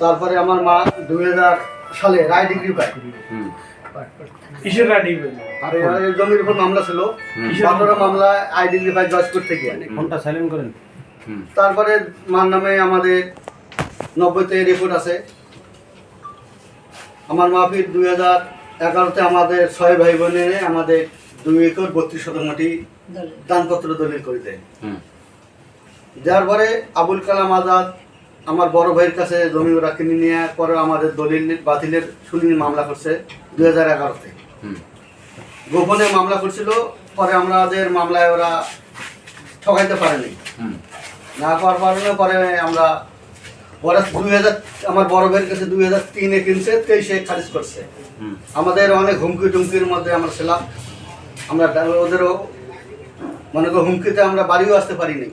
তারপরে আমার মা দুই হাজার সালে রায় ডিগ্রি পায়। হুম। কিসের গাড়ি আর জমির উপর মামলা ছিল। সতেরো মামলা আই ডিগ্রি পায় জজপুর থেকে। ফোনটা সাইলেন্ট করেন। তারপরে মার নামে আমাদের নব্বইতে রিপোর্ট আছে। আমার মাফির দুই হাজার এগারোতে আমাদের ছয় ভাই বোনের আমাদের দুই একর বত্রিশ শতাংশটি দানপত্র দলিল করে দেয়। যার পরে আবুল কালাম আজাদ আমার বড় ভাইয়ের কাছে জমি ওরা কিনে নিয়ে পরে আমাদের দলিল বাতিলের শুনিয়ে মামলা করছে দুই হাজার এগারোতে। গোপনে মামলা করছিল পরে আমাদের মামলায় ওরা ঠকাইতে পারেনি। না পাওয়ার কারণে পরে আমরা পরে দুই হাজার আমার বড় ভাইয়ের কাছে দুই হাজার তিনে কিনছে তেইশে খারিজ করছে। আমাদের অনেক হুমকি টুমকির মধ্যে আমরা ছিলাম। আমরা ওদেরও মনে করো হুমকিতে আমরা বাড়িও আসতে পারিনি।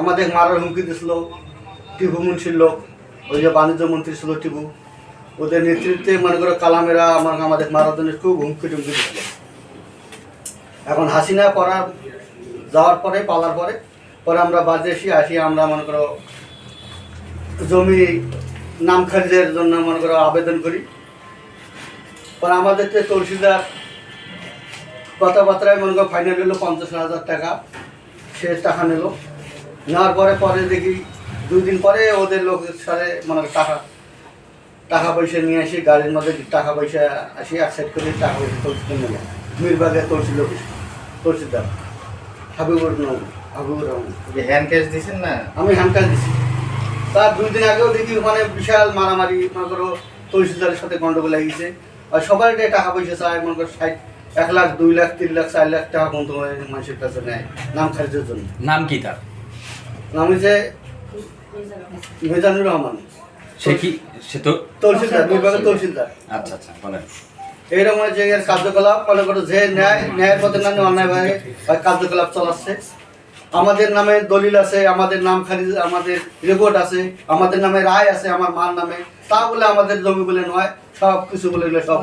আমাদের মারার হুমকি দিছিল। মুন্সির লোক, ওই যে বাণিজ্য মন্ত্রী ছিল টিপু, ওদের নেতৃত্বে মনে করো কালামেরা আমার আমাদের মারার জন্য খুব হুমকি টুমকি দিছিল এখন হাসিনা পড়া যাওয়ার পরে, পালার পরে পরে আমরা বাজে এসে আসি, আমরা মনে করো জমি নাম খারিজের জন্য মনে করো আবেদন করি। পরে আমাদের তো তহসিলদার কথাবার্তায় মনে করো ফাইনাল হলো পঞ্চাশ হাজার টাকা, সে টাকা নিল। নেওয়ার পরে পরে দেখি দুই দিন পরে ওদের লোক সাথে মানে টাকা টাকা পয়সা নিয়ে আসি গাড়ির মধ্যে টাকা পয়সা আসি এক সাইড করে টাকা পয়সা তহসিল নিয়ে মিরবাগে tehsil office tehsildar Habibur Rahman Habibur Rahman. Hand cash দিছেন না? আমি হ্যান্ড ক্যাশ দিছি। তার দুই দিন আগেও দেখি ওখানে বিশাল মারামারি মনে করো তহসিলদারের সাথে গন্ডগোল লাগিয়েছে আর সবাই টাকা পয়সা চায় মনে করো ষাট এক লাখ দুই লাখ তিন লাখ চার লাখ টাকা পর্যন্ত মানুষের কাছে নেয় নাম খারিজের জন্য। নাম কি তার? নাম হচ্ছে মেজানুর রহমান। সে কি? সে তো তহসিলদার বিভাগের তহসিলদার। আচ্ছা আচ্ছা বলেন। এইরকম এর কার্যকলাপ মনে করো যে ন্যায় ন্যায়ের পথে না অন্যায়ভাবে কার্যকলাপ চলাচ্ছে। আমাদের নামে দলিল আছে আমাদের নাম খারিজ আমাদের রেকর্ড আছে আমাদের নামে রায় আছে আমার মার নামে। তা বলে আমাদের জমি বলে নয় সব কিছু বলে সব।